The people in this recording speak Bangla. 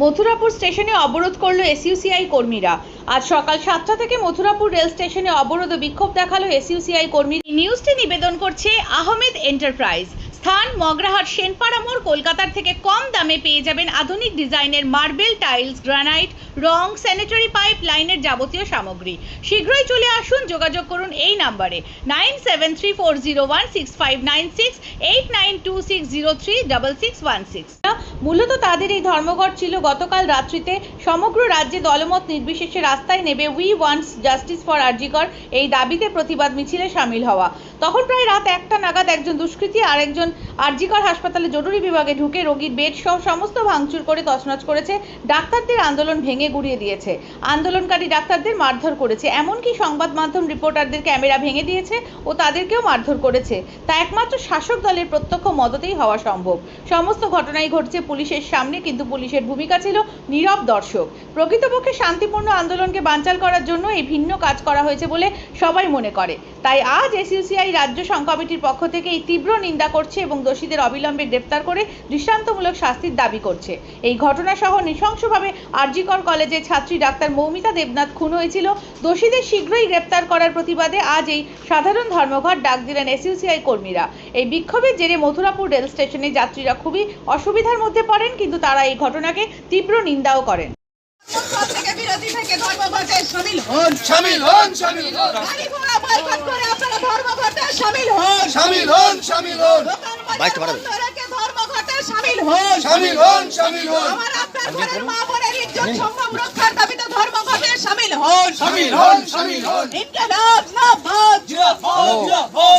মথুরাপুর স্টেশনে অবরোধ করল এসইউসিআই কর্মীরা। আজ সকাল সাতটা থেকে মথুরাপুর রেল স্টেশনে অবরোধ ও বিক্ষোভ দেখাল এসইউসিআই কর্মী। নিউজটি নিবেদন করছে আহমেদ এন্টারপ্রাইজ। স্থান মগরাহাট সেনপাড়া মোড়, কলকাতার থেকে কম দামে পেয়ে যাবেন আধুনিক ডিজাইনের মার্বেল টাইলস, গ্রানাইট, রং স্যানিটারি পাইপ লাইনের যাবতীয় সামগ্রী। শীঘ্রই চলে আসুন, যোগাযোগ করুন এই নাম্বারে। Nine seven three four zero one six five nine six, eight nine two six zero three double six one six. মূলত তাদের এই ধর্মঘট ছিল গতকাল রাত্রিতে সমগ্র রাজ্যে দলমত নির্বিশেষে রাস্তায় নেবে we wants justice for RG Kar এই দাবিতে প্রতিবাদ মিছিলে সামিল হওয়া। তখন প্রায় রাত একটা নাগাদ একজন দুষ্কৃতী আর একজন আরজিকর হাসপাতালে জরুরি বিভাগে ঢুকে রোগীর বেড সহ সমস্ত ভাঙচুর করে তছনছ করেছে, ডাক্তারদের আন্দোলন ভেঙে গুড়িয়ে দিয়েছে। আন্দোলনকারী ডাক্তারদের মারধর করেছে, এমনকি সংবাদ মাধ্যম রিপোর্টারদের ক্যামেরা ভেঙে দিয়েছে ও তাদেরকেও মারধর করেছে। তা একমাত্র শাসক দলের প্রত্যক্ষ মদতেই হওয়া সম্ভব। সমস্ত ঘটনাই ঘটছে পুলিশের সামনে, কিন্তু পুলিশের ভূমিকা ছিল নীরব দর্শক। প্রকৃতপক্ষে শান্তিপূর্ণ আন্দোলনকে বানচাল করার জন্য এই ভিন্ন কাজ করা হয়েছে বলে সবাই মনে করে। তাই আজ এসইউসিআই রাজ্য সংকমিটির পক্ষ থেকে এই তীব্র নিন্দা করছে এবং দোষীদের অবিলম্বে গ্রেপ্তার করে দৃষ্টান্তমূলক শাস্তির দাবি করছে। এই ঘটনা সহ নৃশংসভাবে আরজিকর কলেজে ছাত্রী ডাক্তার মৌমিতা দেবনাথ খুন হয়েছিল। দোষীদের শীঘ্রই গ্রেপ্তার করার প্রতিবাদে আজ এই সাধারণ ধর্মঘট ডাক দিলেন এসইউসিআই কর্মীরা। এই বিক্ষোভের জেরে মথুরাপুর রেল স্টেশনে যাত্রীরা খুবই অসুবিধার মধ্যে পড়েন কিন্তু তারা এই ঘটনাকে তীব্র নিন্দাও করেন। সব থেকে বিরোধী থেকে ধর্মঘটে শামিল হন। শামিল হন শামিল হন। গাড়ি ঘোড়া বয়কট করে আপনারা ধর্মঘটে শামিল হন। শামিল হন শামিল হন। দোকান বাইকটা বাজার বাড়াবে। বন্ধ রেখে ধর্মঘটে শামিল হন। শামিল হন শামিল হন। আমার আপনার ঘরের মা বোনের ইজ্জত সম্মান রক্ষার দাবিতে ধর্মঘটে শামিল হন। শামিল হন শামিল হন। ইনকালাব জিন্দাবাদ জিন্দাবাদ জিন্দাবাদ এসইউসিআই